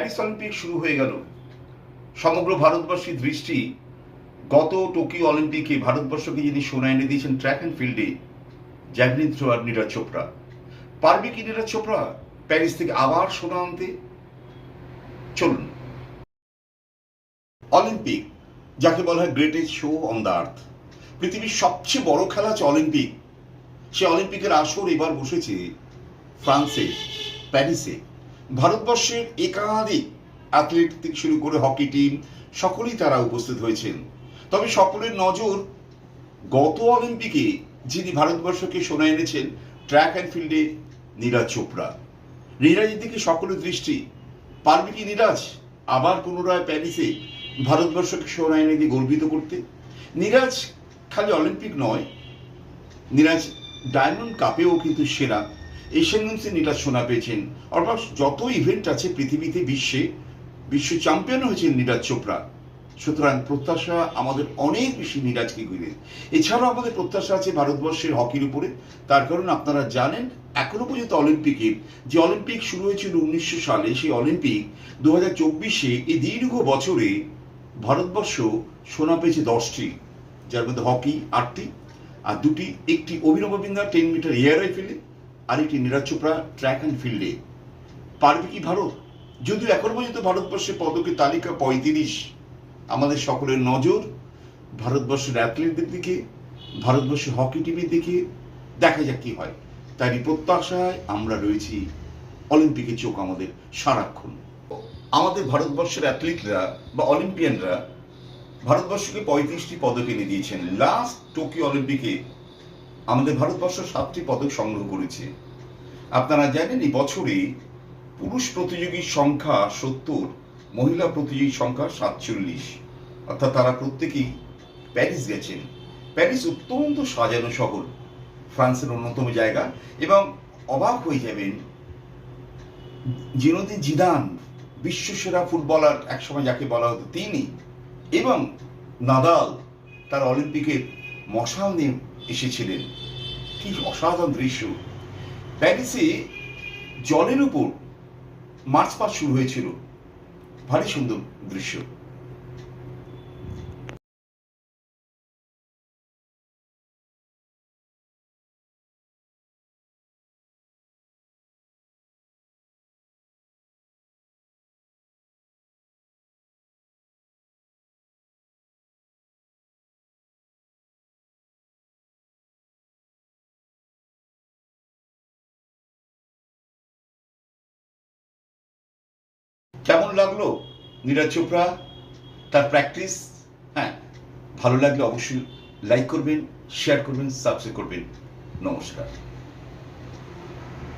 Paris Olympic শুরু হয়ে গেল। সমগ্র ভারতবর্ষের দৃষ্টি গত টোকিও অলিম্পিকে ভারতবর্ষকে যিনি সোনা এনে দিয়েছেন ট্র্যাক অ্যান্ড ফিল্ডে জ্যাভলিন থ্রোয়ার নীরজ চোপড়া পারবে কি নীরজ চোপড়া প্যারিস থেকে আবার সোনা আনতে? চলুন। অলিম্পিক যাকে বলা হয় greatest show on the earth পৃথিবীর সবচেয়ে বড় খেলা হচ্ছে অলিম্পিক সে অলিম্পিকের আসর এবার বসেছে ফ্রান্সে প্যারিসে ভারতবর্ষের একাধিক অ্যাথলেট থেকে শুরু করে হকি টিম সকলেই তারা উপস্থিত হয়েছেন। তবে সকলের নজর গত অলিম্পিকে, যিনি ভারতবর্ষকে সোনা এনেছেন ট্র্যাক অ্যান্ড ফিল্ডে নীরাজ চোপড়া। নীরাজের দিকে সকলের দৃষ্টি। পারবে কি নীরাজ? আবার পুনরায় প্যারিসে ভারতবর্ষকে সোনা এনে দিয়ে গর্বিত করতে? নীরাজ খালি অলিম্পিক নয়, নীরাজ ডায়মন্ড কাপেও কিন্তু সেরা। এশিয়ান গেমসে নীরাজ সোনা পেয়েছেন। অর্থাৎ যত ইভেন্ট আছে পৃথিবীতে বিশ্বে, বিশ্ব চ্যাম্পিয়ন হয়েছেন নীরাজ চোপড়া। সুতরাং প্রত্যাশা আমাদের অনেক বেশি নীরাজকে ঘিরে এছাড়াও আমাদের প্রত্যাশা আছে ভারতবর্ষের হকির উপরে। তার কারণ আপনারা জানেন, এখনও পর্যন্ত অলিম্পিকে যে অলিম্পিক শুরু হয়েছিল উনিশশো সালে, সেই অলিম্পিক দু হাজার চব্বিশে এই দীর্ঘ বছরে ভারতবর্ষ সোনা পেয়েছে দশটি। যার মধ্যে হকি আটটি, আর দুটি, একটি Abhinav Bindra ten metre air রাইফেলে আর একটি নীরাজ চোপড়া ট্র্যাক অ্যান্ড ফিল্ডে পারবে কি ভারত? যদিও এখন পর্যন্ত ভারতবর্ষের পদকের তালিকা পঁয়ত্রিশ। আমাদের সকলের নজর ভারতবর্ষের অ্যাথলেটদের দিকে ভারতবর্ষের হকি টিমের দিকে। দেখা যাক কি হয়। তারই প্রত্যাশায় আমরা রয়েছি অলিম্পিকে চোখ আমাদের সারাক্ষণ। আমাদের ভারতবর্ষের অ্যাথলিটরা বা অলিম্পিয়ানরা ভারতবর্ষকে পঁয়ত্রিশটি পদক এনে দিয়েছেন। লাস্ট টোকিও অলিম্পিকে আমাদের ভারতবর্ষ সাতটি পদক সংগ্রহ করেছে। আপনারা জানেন, এই বছরে পুরুষ প্রতিযোগীর সংখ্যা সত্তর, মহিলা প্রতিযোগীর সংখ্যা সাতচল্লিশ। অর্থাৎ তারা প্রত্যেকেই প্যারিস গেছেন। প্যারিস অত্যন্ত সাজানো শহর, ফ্রান্সের অন্যতম জায়গা এবং অবাক হয়ে যাবেন জিনোদিন জিদান, বিশ্বসেরা ফুটবলার, একসময় যাকে বলা হতো তিনি, এবং নাদাল, তার অলিম্পিকের মশাল নিয়ে এসেছিলেন। কি অসাধারণ দৃশ্য। প্যারিসে জলের উপর মার্চ পাস শুরু হয়েছিল। ভারী সুন্দর দৃশ্য। কেমন লাগল? নীরজ চোপড়া, তার প্র্যাকটিস হ্যাঁ ভালো লাগলে অবশ্যই লাইক করবেন শেয়ার করবেন সাবস্ক্রাইব করবেন। নমস্কার।